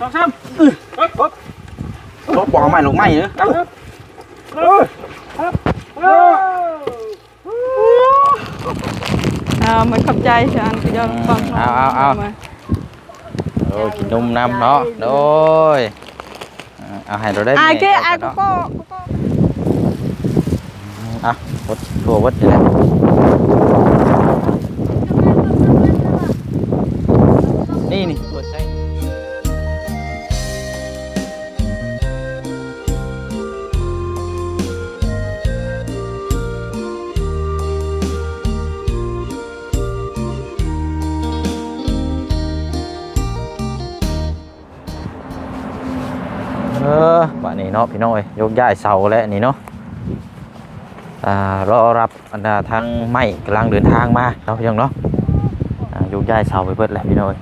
สองสามลบบอกใหม่ลงใหม่เนอะเอามันขอบใจเชิญพี่ยอดฟังเอาเอาเอาโอ้ยกินนมน้ำเนาะโดยเอาให้เราได้อะแม่เก้เอาอะเนาะก็กูก็อะวัดทั่ววัดอยู่แล้ว เออบ้านนี้เนาะพี่น้อยยกย้ายเสาแล้วนี่เนาะอ่ารอรับบรรดาทางไม้กำลังเดินทางมาเนาะพี่น้องเนาะอ่ายกย้ายเสาไปเบิดแหละพี่น้อย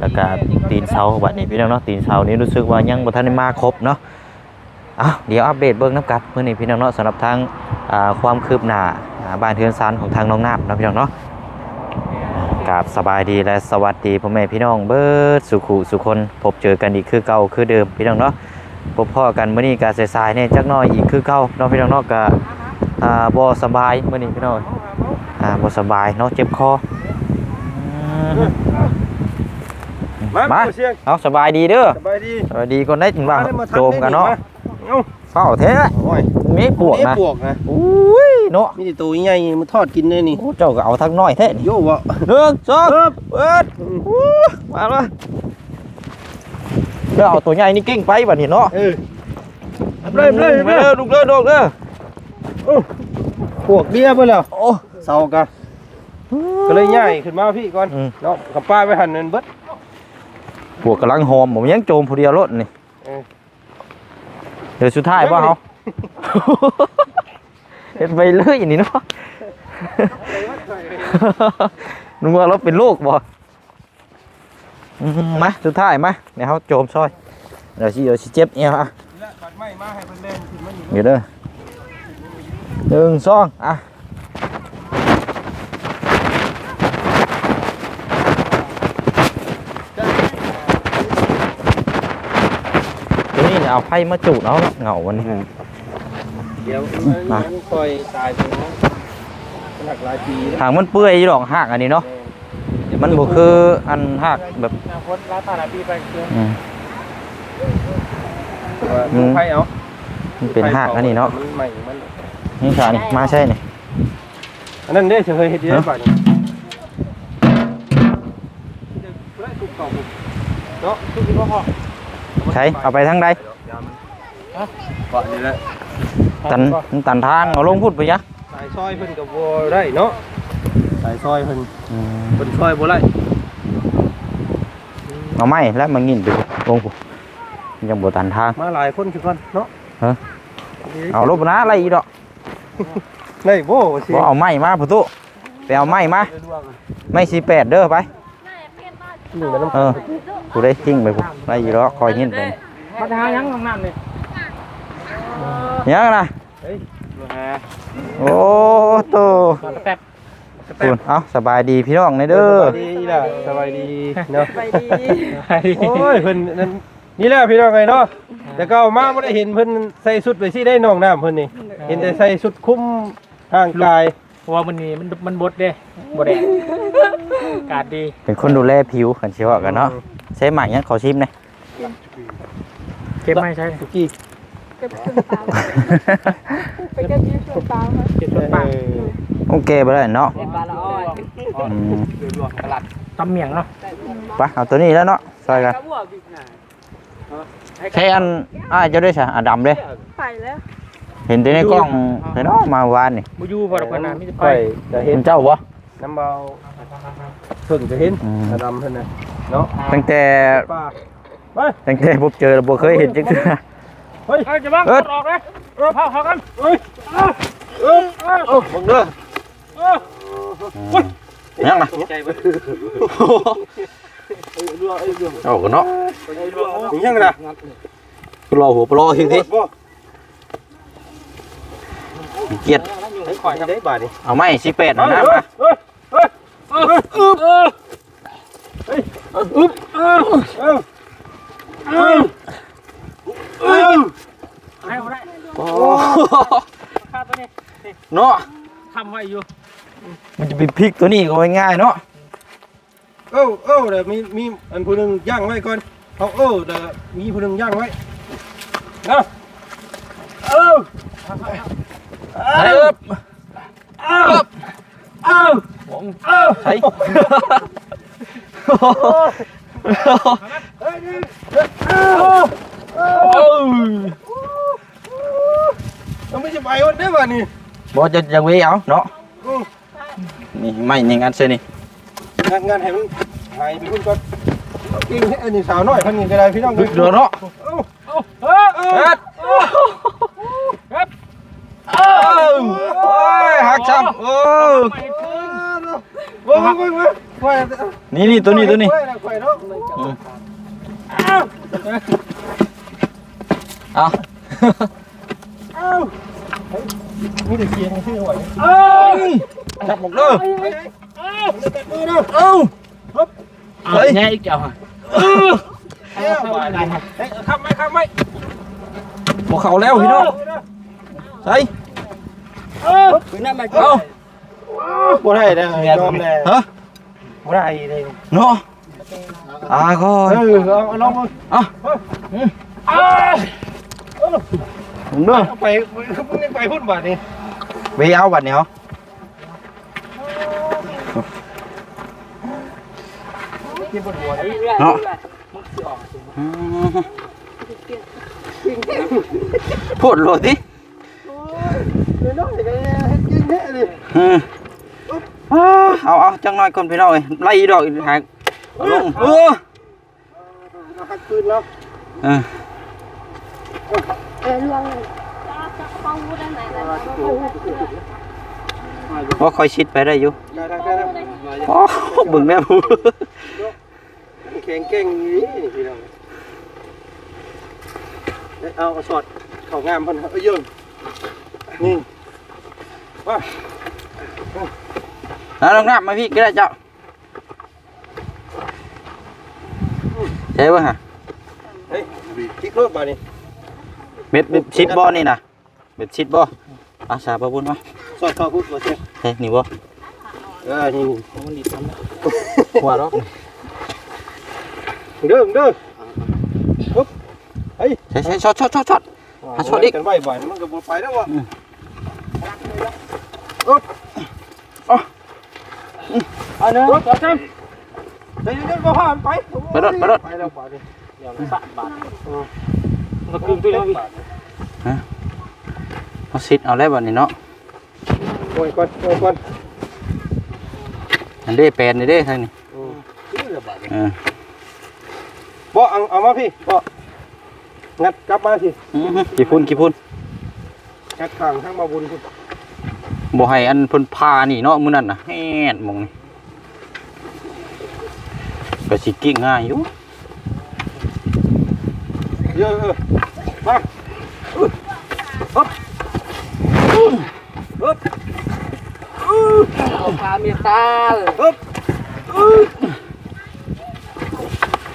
แล้วก็ตีนเสาบัดนี้พี่น้องเนาะตีนเสานี้รู้สึกว่ายังบ่ทันได้มาครบเนาะอ้าวเดี๋ยวอัปเดตเบิ่งน้ำกัดมื้อนี้พี่น้องเนาะสำหรับทางอ่าความคืบหน้าอ่าบ้านเทือนซานของทางน้องน้ำเนาะพี่น้องเนาะกราบสบายดีและสวัสดีพ่อแม่พี่น้องเบิดสุขุสุคนพบเจอกันอีกคือเก่าคือเดิมพี่น้องเนาะ พบพ่อกันมื้อนี้ก็สายๆเนี่ยจักหน่อยอีกคือเก่าเนาะพี่น้องเนาะก็อ่าบ่สบายมื้อนี้พี่น้องอ่าบ่สบายเนาะเจ็บคออืมมามาเสียงเอาสบายดีเด้อสบายดีสบายดีก่อนได้จังว่าได้าทัโจมกันเนาะเอ้าเฝ้าแท้โอ้ยมีปวกนี่นะปวกนะอุ้ยเนาะมีแต่ตัวใหญ่มันทอดกินเลยนี่โอ้เจ้าก็เอาทักน้อยแท้นี่โย่บ่หนึ่งสองเปิดอู้มา แล้วเจ้าเอาตัวใหญ่นี่เก่งไปบัดนี้เนาะเออเริ่มเลยเด้เริ่อมลูกเด้อลูกเด้อปวกเบี้ยไปแล้วโอ้เศร้ากันก็เลยง่ายขึ้นมาพี่ก่อนอืมเนาะกับป้าไปหั่นเงินเบิดพวกกำลังหอมผมยังโจมผู้เดียวรถนี่เออเดี๋ยวสุดท้ายป่ะเขาเห็นไปเลยนี่เนาะนึกว่าเราเป็นลูกบ่อื มมาสุดท้ายมาเดี๋ยวเขาโจมซอยเดี๋ยวสิเดี๋ยวสิเจ็บเอวอะและบัดไม้มาให้เพิ่นเล่นขึ้นมาอยู่เดี๋ยวเด้อหนึ่งสองอะตัวนี้เนี่ยเอาไพ่มาจุเอาเนาะเหงาวันนี้เดี๋ยวมามันคอยตายไปเนาะมันหลักหลายปีแล้วหางมันเปื่อยอยู่ดอกหักอันนี้เนาะ มันบ่คืออันหักแบบอนาคตหลายตาหลายปีไปเชื่ออืมว่าอืมไผเอามันเป็นหักอันนี้เนาะมันใหม่มันนี่ค่ะนี่มาใช่นี่อันนั้นเด้เคยเฮ็ดได้ป่ะนี่เนาะทุกทีพ่อพ่อใช้เอาไปทางใดก่อนนี่แหละตันมันตันทางเอาลงพูดไปยะสายซอยเพิ่นก็บ่ได้เนาะสายซอยเพิ่น เพิ่นซอยบ่ได้เอาไม้แล้วมันงินไปลงพูดยังบ่ตันทางมาหลายคนคือกันเนาะฮะเอาลบนะอะไรอีดอกได้บ่สิบ่เอาไม้มาพุตุไปเอาไม้มาไม้สี่แปดเด้อไปนี่มันเออกูได้ทิ้งไปพูได้อีดอกคอยงินไปมาหายังห้องน้ำนี่ยังนะเฮ้ยมาหาโอ้โตมาแป๊บ คุณเอาสบายดีพี่น้องในเด้อสบายดีล่ะสบายดีเนาะไปดีโอ้ยเพิ่นนั่นนี่แหละพี่น้องไงเนาะแต่ก็มาบ่ได้เห็นเพิ่นใส่ชุดไปสิได้น้องน้ำเพิ่นนี่เห็นแต่ใส่ชุดคลุมร่างกายเพราะว่ามันนี่มันมันบดเด้บดแดดอากาศดี เป็นคนดูแลผิวกันเชียวกันเนาะใช้หมากยังขอชิมหน่อยเก็บไม่ใช่สุกี้เก็บขึ้นเปล่าไปเก็บยืดขึ้นเปล่าค่ะเก็บต้นปางโอเคไปเลยเนาะเก็บปลาละอ้อยอืมตำเมียงเนาะไปเอาตัวนี้แล้วเนาะใส่กันใช้อันอ้ายเจะได้ใช่อันดำเลยไปแล้วเห็นแต่ในกล้องเห็นเนาะมาวานนี่บูยูพอดอกนาไม่จะไปค่อยจะเห็เห็นนเจ้าบ่น้ำเบาเพิ่งจะเห็นอืมกระดำเพิ่นน่ะเนาะตั้งแต่ป้าไปตั้งแต่พบเจอแล้วบ่เคยเห็นจังซี่เฮ้ย เอ้ยจะบ้างเอิ้กนดออกเลยเออเผาเขากันเฮ้ยเอ้าเอ้าเอ้าบังเด้อยังมาใจเบ่เอ้ยเรือเอ้ยเรือเอากันเนาะถึงยังล่ะปลอหัวปลอทีทีบ่เกียดให้ข่อยได้บาดนี่เอาไม้สิเป็ดเฮ้นะยมาเฮ้ยเฮ้ยเฮ้ยอึ๊บเฮ้ยอึ๊บ เอ้าเอ้าให้บ่ได้โอ้ค่าตัวนี้เนาะทำไว้อยู่มันจะไปพลิกตัวนี้ก็ง่ายๆเนาะเอ้าเอ้าเดี๋ยวมีมีอันผู้หนึงย่างไว้ก่อนเอาเอ้าเดี๋ยวมีผู้หนึงย่างไว้นะเอ้าเอิบเอ้าเอ้าใช่เฮ้ยนี่เอ้าเอ้า ต้องไม่จะไปวันนี้ป่ะนี่บ่จะจะเวเอาเนาะนี่ไม่ยิงอันเซนี่งานงานให้มันหายไปพุ่นก่อนกินให้อันนี้สาวน้อยพันนี่ก็ได้พี่น้องเดือเนาะเอ้าเฮ้ยเอ้าเฮ็ดเฮ้ยเอ้าโอ้ยหักช้ำโอ้ไปถึงว้าวว้าวว้าวว้าวนี่นี่ตัวนี้ตัวนี้ เนาะอืมเอ้าเอาเอ้าเฮ้ยมีแต่เสียงชื่อหวยเอ้ยจับหมกเด้อเฮ้ยเอ้าเตะมือเนาะเอ้าเฮ้ยแง่อีกเจ้าฮะเอ้าบ้านี่เฮ้ยขับไหมขับไหมบ่เข้าแล้วพี่น้องใส่เอ้าเอ้าบ่ได้ได้ยอมแล้วฮะบ่ได้เลยเนาะอ่าก็เออเอาเอาลองมาเอ้าเอ้า ผมเด้อเอาไปมึงยังไปพุ่นบาทนี่เวเอาบัดนี้เหรอกินบนหัวนี่เนาะพูดโลดดิเดี๋ยวน้องเดี๋ยวก็เฮ็ดกินแท้ดิอืมเอาเอาจังน้อยก่อนพี่น้องเอ้ยไล่ดอกหากลงเออเอาหักปืนแล้ว เออลวงจะเข้าได้ไหนแล้วว่าคอยชิดไปได้อยู่ได้ได้ได้โอ้บึงแม่ผู้แข็งเก่งนี่พี่น้องเอาสอดเข้างามเพิ่นเอ้ยยินนี่ว่าแล้วลงนับมาพี่ก็ได้เจ้าใช่ป่ะฮะเฮ้ยคิกรถบานี่ เม็ดเม็ดชิดบ่นี่นะเม็ดชิดบ่อาสาประบุญมาสอดเข้าพุ่นบ่เสียเฮ้ยนี่บ่เออนี่มันดิบมันหัวรอกเด้อเด้อปุ๊บเฮ้ยใช่ใช่ช็อตช็อตช็อตช็อตอะสอดอีกกันไว้บ่อยมันก็บ่ไปแล้วว่ะเอาเนื้อสองสามเดี๋ยวเดี๋ยวบ่พามันไปไปรถไปรถไปแล้วบาดนี่อย่างละสามบาท มันกึ่งไปแล้วพี่เอาซิดเอาแล้วบัดนี้เนาะโอ้ยก่อนโอ้ยก่อนอันเด้แปลนนี่เด้ทางนี้เออบ่เอาเอามาพี่บ่งัดกลับมาสิอื้อหือกี่พุ่นกี่พุ่นงัดข้างทางมาบุญพุ่นบ่ให้อันเพิ่นพานี่เนาะมื้อนั้นน่ะแฮ่ดหมองนี่ก็สิกิ้งง่ายอยู่ เยอะเออ มาพาเมียตา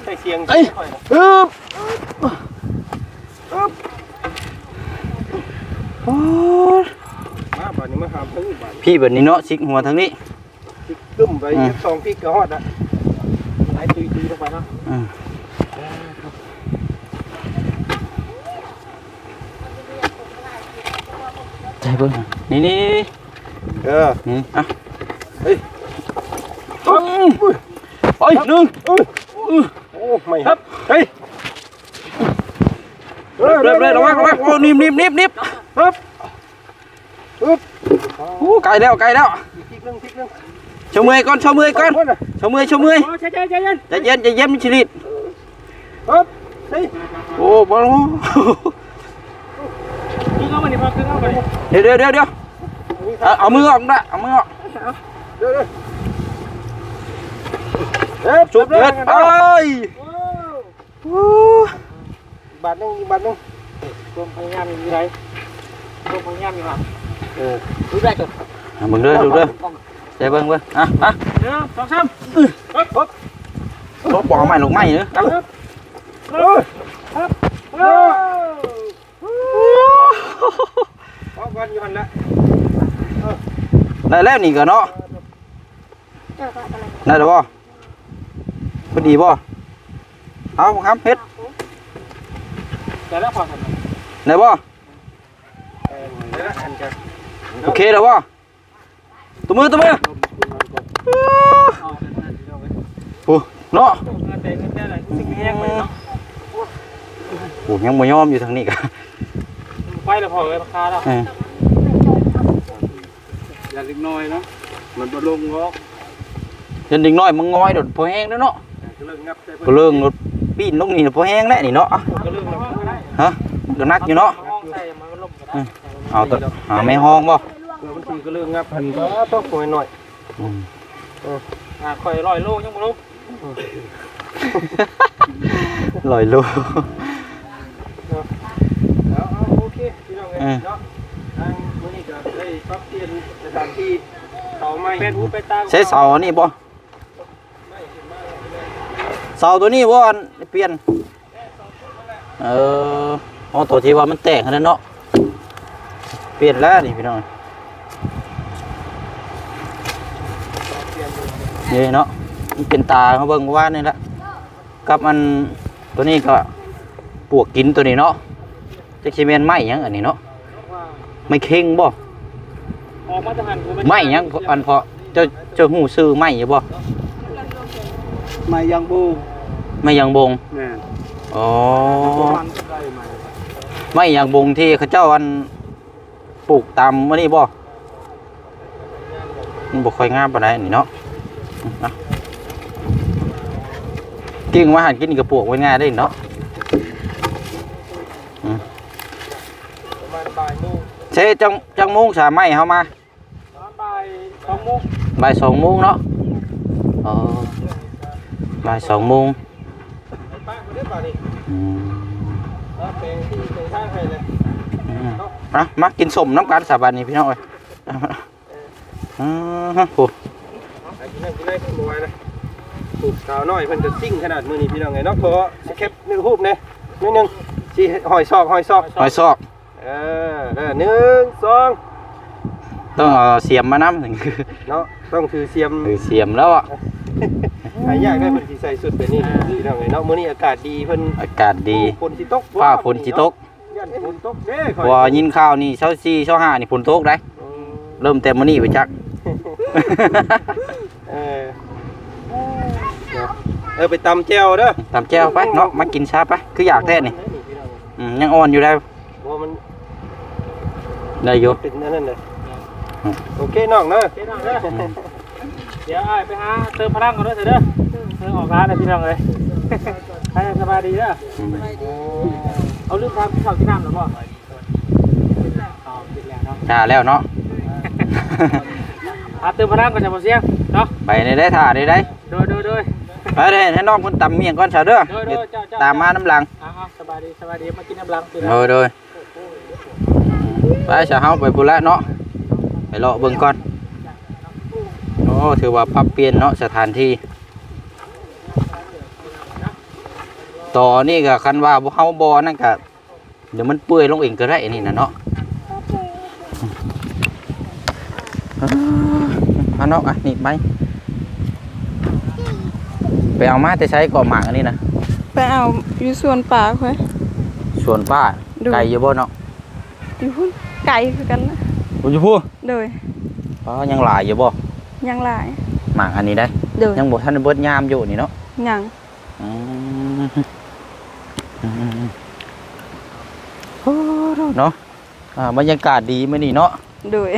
ใส่เสียงเอ้ยอึ๊บโอ้ยมาบาดนี้มาหามทั้งบาดพี่แบบนี้เนาะซิกหัวทางนี้พริกตึ้มไปเย็บสองพริกก็ฮอดอะไหลตุยตุยลงไปเนาะ อืม ใจเบิ่งนี่นี่นี่เออนี่อะเฮ้ยอืมไปหนึ่งโอ้ไม่ครับเฮ้ยเร็วเร็วเร็วระวังระวังโอ้นิ่มนิ่มนิ่มนิ่มปึ๊บปึ๊บโอ้ไกลแล้วไกลแล้วพริกนึงพริกนึงชมเมยก่อนชมเมยก่อนคนน่ะชมเมยชมเมยโอ้ใช่ใช่ใช่ใช่ใจเย็นใจเย็นมิชลิดปึ๊บเฮ้ยโอ้บอลกึ่งเอามาดิพอกึ่ง เอามาดิเดี๋ยวเดี๋ยวเดี๋ยวเดี๋ยวเอาเอามือออกนะเอามือออกเดี๋ยวเดี๋ยวเอ๊ะจุดเด็ดเอ้ยบาทนึงบาทนึงรวมพยายามมีไรรวมพยายามมีหลักเออดูได้จบเอามึงเด้อดูเด้อใจเบิ่งเบิ่งอะอะเนื้อสองสามลบปอกใหม่ลงใหม่เด้อเอาเออ พอก่อนอยู่หั่นละได้แล้วนี่ก็เนาะเออก็อะไรได้แล้วบ่พอดีบ่เอาครับเฮ็ดแต่แล้วพอทำได้บ่เออเดี๋ยวอันจะโอเคแล้วบ่ตัวมือตัวมือโอ้เนาะเงินแต่เงินแต่อะไรสิ่งแห้งเลยเนาะโอ้ยังบ่ยอมอยู่ทางนี้ก็ ไฟแล้วพอเลยราคาแล้วเอออย่าเล็กน้อยเนาะมันบ่ลงงอกเดี๋ยวเด็กน้อยมันงอยโดดพอแห้งแล้วเนาะก็เริ่มงับใส่ก็เรื่องรถปีนลงนี่พอแห้งแล้วนี่เนาะก็เรื่องแล้วก็ได้ฮะมันก็นักอยู่เนาะห้องใส่มันก็ลบก็ได้เอาตัวหาไม่ห้องบ่เพื่อบางทีก็เริ่มงับหันก็ต้องหน่อยหน่อยอืมอ่าข่อยร้อยโลยังบ่รู้ลอยลูก เอ้ยเออเนาะทางมื้อนี้ก็ได้ปรับเปลี่ยนสถานที่เสาไม้เป็นหูเป็นตาใช้เสาอันนี้บ่เสาตัวนี้บ่อันเปลี่ยนเออเอาตัวที่ว่ามันแตกนั่นเนาะเปลี่ยนแล้วนี่พี่น้องนี่เนาะมันเป็นตาเขาเบิ่งว่านี่แหละกับมันตัวนี้ก็ปวกกินตัวนี้เนาะจะคิเมนไหมหยังอันนี้เนาะ ไม่เข่งบ่ออกมาจะหันหูไหมหยังอันเพาะเจ้าเจ้าหูซื้อไหมอยู่บ่ไม้ยังบูไม่ยังบงแม่นอ๋อมันก็ได้ไม้ไม่ยังบงที่เขาเจ้าอันปลูกตามมื้อนี้บ่มันบ่ค่อยงามปานใดนี่เนาะอืมนะกิ่งมาหันกินนี่ก็ปลูกไว้ง่ายได้เนาะประมาณบ่ายโมง เช่จังจังโมงสามไม้เฮามาบ่ายสองโมงบ่ายสองโมงเนาะอ๋อบ่ายสองโมงไปป้ามาได้ป่ะนี่อืมแล้วเพลงที่เพลงทางให้เลยอืมอะมากินสมน้ำกันสาบานนี้พี่น้องเอ้ยอือฮะโอ้ไอ้ที่นั่นที่นั่นขึ้นมาไว้นะปลูกขาวน้อยเพิ่นจะซิ่งขนาดมื้อนี้พี่น้องไงเนาะเพราะสเก็บนึงรูปเนี่ยนิดนึงสิหอยซอกหอยซอกหอยซอก เออเด้อหนึ่งสองต้องเอาเสียมมาน้ำถึงคือเนาะต้องถือเสียมคือเสียมแล้วอะใครอยากได้เพิ่นสิใส่สุดแบบนี้พี่น้องไงเนาะมื้อนี้อากาศดีเพิ่นอากาศดีฝนสิตกฟ้าฝนสิตกยันฝนตกเด้เพราะว่ายินข้าวนี่เช้าสี่เช้าห้านี่ฝนตกได้อืมเริ่มแต่มื้อนี้ไปจักเออเออไปตำแจ่วเด้อตามแจ้วไปเนาะมากินชาไปคืออยากแท้นี่อืมยังอ่อนอยู่ได้เพราะมัน ได้อยู่เป็นอันนั้นเลยโอเคน้องเนาะเดี๋ยวน้องเด้อเดี๋ยวอ้ายไปหาเติมพลังก่อนเด้อเถอะเด้อเออออกร้านนะพี่น้องเลยให้สบายดีเด้ออืมเอาลืมทำข้าวที่น้ำหรือเปล่าอ๋อกินแล้วเนาะจ้าแล้วเนาะหาเติมพลังก่อนจะมาเสียงเนาะไปได้ได้ถ่าได้ได้โดยโดยโดยไปได้ให้น้องคนตำเมียงก่อนเสาเด้อโดยโดเดี๋ยวยเจ้าเจ้าตามมาน้ำหลังอ่าสบายดีสบายดีมากินน้ำลังพี่โดยโดย ไปเสาเฮาไปพุ่นละเนาะไปเลาะเบิ่งก่อนโอ้ถือว่าปรับเปลี่ยนเนาะสถานที่ ต่อนี่ก็คันว่าบ่เฮาบ่นั่นก็เดี๋ยวมันเปื่อยลงเองก็ได้นี่นะเนาะเอาเนาะอะนี่ไปไปเอามาแต่ใช้ก่อหมากอันนี้นะไปเอาอยู่สวนป่าค่อยส่วนป้าดูไก่อยู่บ่เนาะ อยู่พุ่นไก่คือกันนะบ่อยู่พูโดยอ๋อยังหลายอยู่บ่ยังหลายหมากอันนี้ได้ โดยยังบ่ทันได้เบิดยามอยู่นี่เนาะยังอืมอืมโอ้เนาะอ่าบรรยากาศดีมื้อนี้เนาะ โดย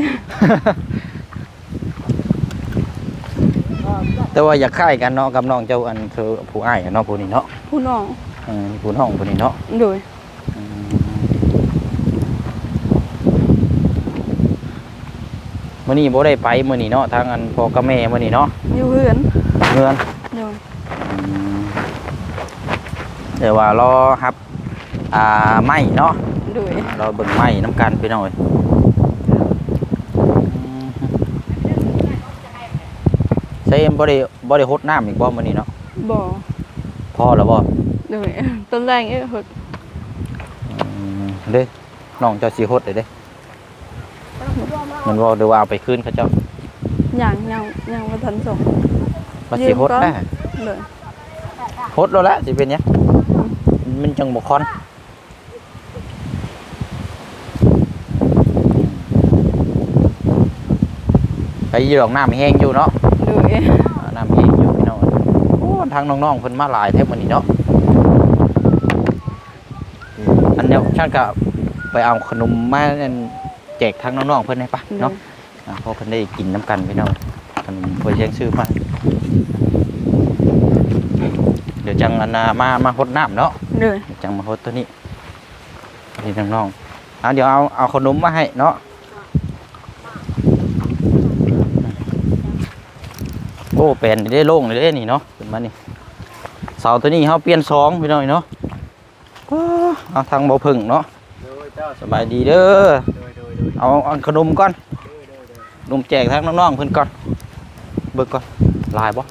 แต่ว่าอยากคล้ายกันเนาะกับน้องเจ้าอันคือผู้อ้ายอะเนาะผู้นี้เนาะผู้น้อง เออผู้น้องผู้นี้เนาะ โดย อืม มื้อนี้บ่ได้ไปมื้อนี้เนาะทางอันพ่อกับแม่มื้อนี้เนาะอยู่เฮือนเงินโดยเดี๋ยวว่ารอครับอ่าไม้เนาะโดยเราเบิ่งไม้น้ำกันไปหน่อยใส่บ่ได้บ่ได้หดน้ำอีกบ่มื้อนี้เนาะบ่พอแล้วบ่โดยต้นแรงเอ้ยหดเด้น้องเจ้าสิฮดได้เด้ มันว่าเดี๋ยวว่าเอาไปคืนเขาเจ้าอย่างยังยังบ่ทันส่งมาสิฮดยืมก่อนแน่เลยฮดแล้วละสิเป็นหยังมันจังบ่คอนไปอยู่ดอกน้ำแห้งอยู่เนาะเลยอ่าน้ำแห้งอยู่พี่น้องโอ้ทางน้องๆเพิ่นมาหลายแท้มื้อนี้เนาะอันเนี้ยฉันก็ไปเอาขนมมา แจกทางน้องๆเพิ่นให้ปะเนาะอ่าเพราะเพิ่นได้กินน้ำกันพี่น้องขนมเพื่อเชียงชื่อมาเดี๋ยวจังอันนามามาหดน้ำเนาะเลยเดี๋ยวจังมาหดตัวนี้นี่น้องๆเอาเดี๋ยวเอาเอาขนมมาให้เนาะโอ้เป็นได้โล่งเลยเด้นี่เนาะขึ้นมานี่เสาตัวนี้เขาเปลี่ยนสองพี่น้องเนาะโอ้เอาทางเบาพึ่งเนาะโดยเจ้าสบายดีเด้อ เอาเอาขนมก่อนนมแจกทั้งน้องๆเพิ่นก่อนเบิกก่อนลายบ่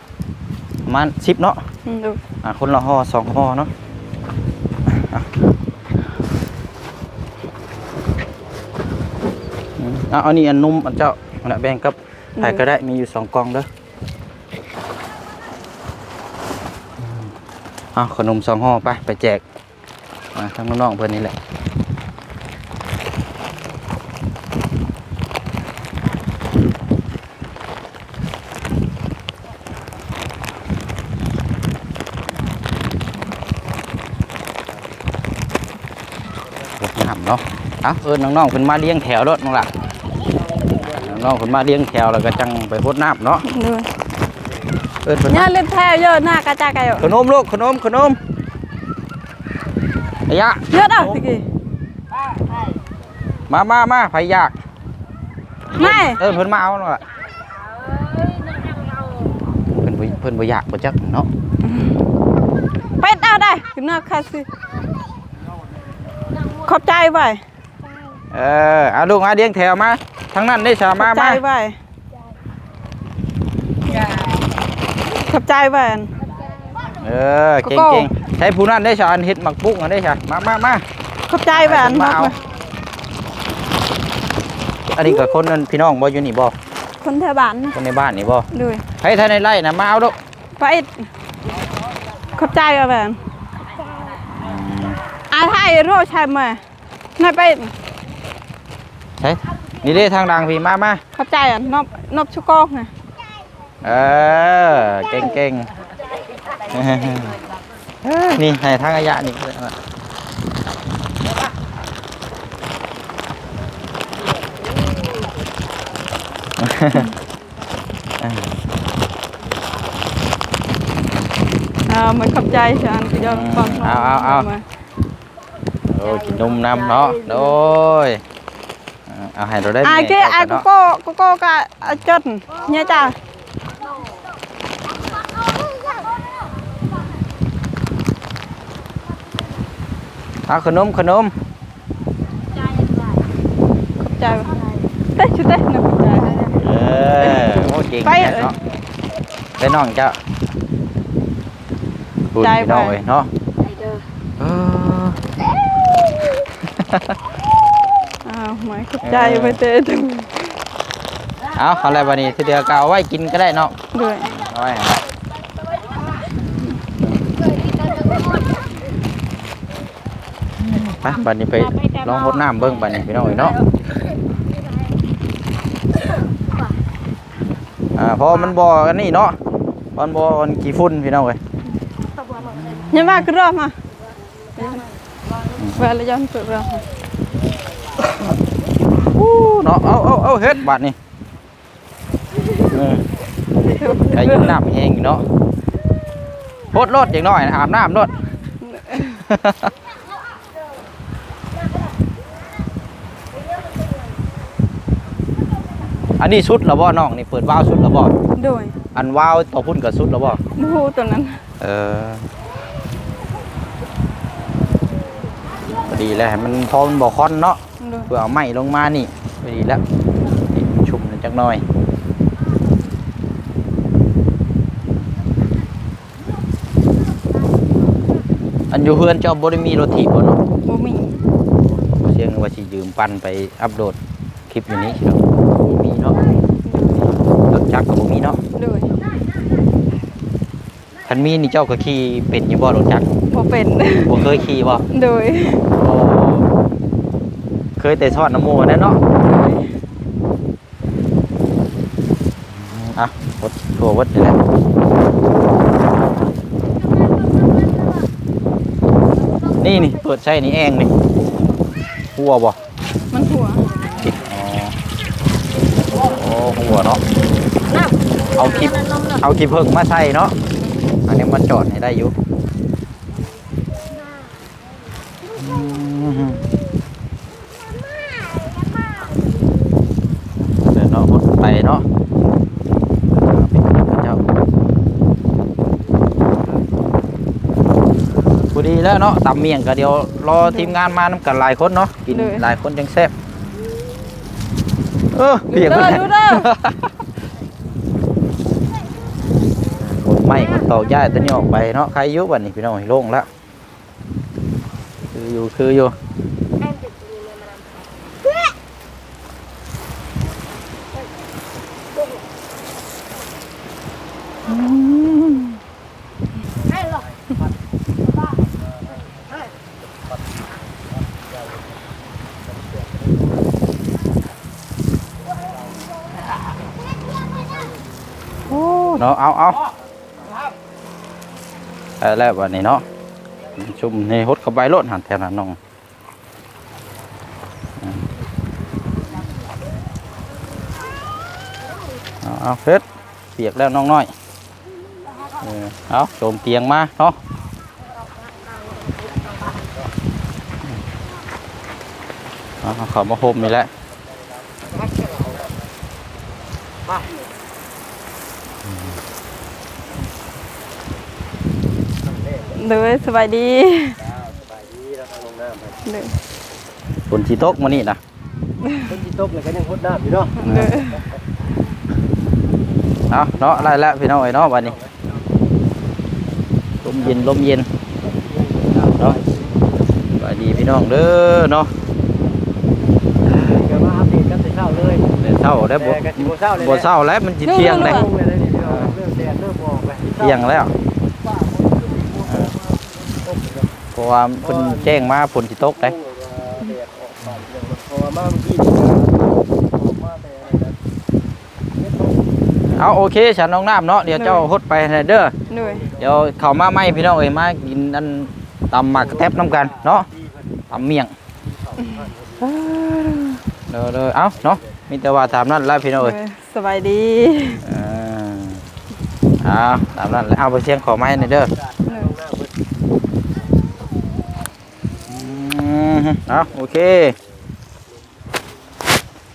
ประมาณสิบเนาะอืมเลยอะคนละห่อสองห่อเนาะอะอืมเอาอันนี้อันนุ่มอันเจ้าอันนั้นแบ่งกับใครก็ได้มีอยู่สองกล่องเด้ออืมเอาขนมสองห่อไปไปแจกอะทั้งน้องๆเพื่อนนี่แหละ เนาะเอาเอิญน้องๆเพิ่นมาเลี้ยงแถวรถน้องล่ะน้องๆเพิ่นมาเลี้ยงแถวแล้วก็จังไปรดน้ำเนาะเลยเอิญเพิ่นเนี่มายเล่นแพ้เยอะหน้ากระจายกันอยู่ขนมลูกขนมขนมไอ้ยะเยอะอะสิกี้มามามาไผอยากไม่เอิญเพิ่นมาเอาเนาะล่ะเพิ่นบ่เพิ่นบ่อยากบ่จักเนาะเป็ดเอาได้ขึ้นหน้าคาสิ ขอบใจไว้เออเอาลูกมาเลี้ยงแถวมาทั้งนั้นได้สาขมาอบใจมาไว้ขอบใจไว้ เออเก่งโกโก้เก่งใช้ผู้นั้นได้สาอันเฮ็ดหมักปุ้งอันได้สามามามาขอบใจไว้มาเอาอันนี้ก็คนนั้นพี่น้องบ่อยู่นี่บ่คนแถวบ้านนะคนในบ้านนี่บ่เลยให้ท่านในไร่นะมาเอาลูกไปขอบใจไว้แบ นอาไทยโรใช่ไหมนายไปใช่นี่เด้ทางดังพี่มามาขอบใจอะนบนบชุกกอกไงเออเก่งเก่งเออนี่ให้ทางอายะนี่เอออ่ามันขอบใจฉันก็ยอมฟังเอาเอาเอา โอ้ยกินนมน้ำเนาะโดยเอาให้เราได้อ่าแม่เกอ่าเจ้าโกเนา อ้าวหมายขอบใจไปเตะถึงเอาอะไรบ้านี้ทีเดียวก็เอาไว้กินก็ได้เนาะด้วยเอาไว้ให้ไปบัดนี้ไปลองรดน้ำเบิ้งบัดนี้พี่น้องเอ้ยเนาะอ่าเพอมันบ่อกันนี่เนาะมันบ่อมันกี่ฝุ่นพี่น้องเอ้ยยังมากรอบมา เวลาย้อนเปิดรอบมาอู้เนาะเอาเอาเอาเฮ็ดบัดนี้เออไปยิงน้ำแห้งอยู่เนาะโพดรถอย่างน้อยนะอาบน้ำรถอันนี้ชุดแล้วบ่น้องนี่เปิดวาล์วชุดแล้วบ่ด้วยอันวาล์วต่อพุ่นกับชุดแล้วบ่มูตัวนั้น เออพอ ดีแล้วให้มันพอมันบ่คอนเนาะด้วยเพื่อเอาไม้ลงมานี่พอดีแล้วนี่ชุบหนอยจักหน่อยอันอยู่เฮือนเจ้าบ่ได้มีรถถีบบ่เนาะบ่มีเเสียงว่าสิยืมปั่นไปอัปโหลดคลิปอยู่นี้เนาะบ่มีเนาะรถจักรก็บ่มีเนาะโดยคันมีนี่เจ้าก็ขี่เป็นอยู่บ่รถจักรบ่เป็นบ่เคยขี่บ่โดยโอ้เค ยแต่ทอดน้ำหมูนั่นเนาะอืมอะวดทัววัดนี่แหละนี่นี่เปิดใช่นี่เองนี่หัวบ่มันหัวอ๋อโอ้หัวเนาะเอาคลิปเอาคลิปเพิ่งมาใส่เนาะอันนี้มันจอดให้ได้อยู่อืมเดินเนาะรถไปเนาะเจ้าพอดี แล้วเนาะตำเมี่ยงก็เดี๋ยวรอทีมงานมานำกันหลายคนเนาะกินหลายคนจังแซ่บเออเปียกเด้เลอยดูเด้อคนไม่คนตอกย้ายตัวนี้ออกไปเนาะใครอยุบันนี้พี่น้องให้โล่งละคืออยู่คืออยู่เนาะเอาเอา แล้ววันนี้เนาะชุ่มในฮดเข้าไปรถหันแถวนั้นน้องเอาเฟสเปียกแล้วน้องน้อยเอาโจมเตียงมาเนาะเอเอาเขามาโฮมนี่แหละ โดยสบายดีโดยฝนสีตกมานี่นะคนที่ตกเลยก็ยังพดน้ำอยู่เนาะโดยเอาเนาะอะไรแล้วพี่น้องไอ้เนาะวันนี้ลมเย็นลมเย็นเนาะสวัสดีพี่น้องเด้อเนาะก็มาอัปเดตกันแต่เช้าเลยเดี๋ยวเช้าแล้วบ่แต่ก็สิบ่เช้าเลยบ่เช้าแล้วมันสิเที่ยงเลยเริ่มเลยนี่พี่น้องเริ่มแดดเริ่มออกไปเที่ยงแล้วเออเพ ราะว่าเพิ่นแจ้งมาฝนสิตกได้เพราะว่ามาเมื่อกี้มาแต่เอาโอเคฉันน้องน้ำเนาะเดี๋ยวเจ้าฮดไปให้เด้อโดยเดี๋ยวเข้ามาใหม่พี่น้องเอ้ยมากินอันตำหมักกระแทบน้ำกันเนาะตำเมี่ยงเด้อเด้อเอาเนาะมีแต่ว่าตามนั้นแหล้วพี่น้องโดเอ้ยยสบายดีอ่าเอาตามนั้นแหละเอาไปเชียงขอไม้หน่อยเด้อ โดย อืม เอาโอเค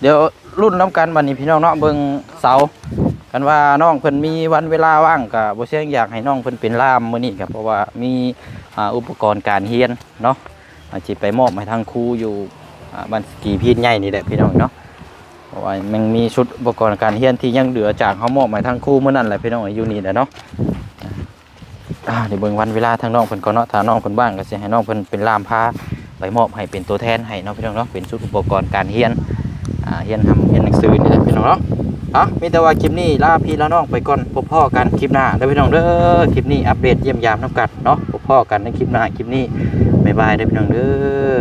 เดี๋ยวรุ่นน้ำกันวันนี้พี่น้องเนาะเบิ่งเสากันว่าน้องเพิ่นมีวันเวลาว่างกับบ่เชียงอยากให้น้องเพิ่นเป็นล่ามมื้อนี้ครับเพราะว่ามีอ่าอุปกรณ์การเรียนเนาะอาจสิไปมอบให้ทางครูอยู่บ้านสกีพีนใหญ่นี่แหละพี่น้องเนาะเพราะว่ามันมีชุดอุปกรณ์การเรียนที่ยังเหลือจากเขามอบให้ทางครูเมื้อนั้นแหละพี่น้องอยู่นี่แหละเนาะเดี๋ยวเบิ่งวันเวลาทางน้องเพิ่นก่อนเนาะถ้าน้องเพิ่นบ้างก็สิให้น้องเพิ่นเป็นล่ามพา ไปมอบให้เป็นตัวแทนให้น้องพี่น้องเนาะเป็นชุดอุปกรณ์การเฮียนเฮียนทำเฮียนหนังสือนี่แหละพี่น้องเนาะอะมีแต่ว่าคลิปนี้ลาพี่ละน้องไปก่อนพบพ่อกันคลิปหน้าเด้อพี่น้องเด้อคลิปนี้อัปเดตเยี่ยมยามน้ำกัดเนาะพบพ่อกันในคลิปหน้าคลิปนี้บ๊ายบายเด้อพี่น้องเด้อ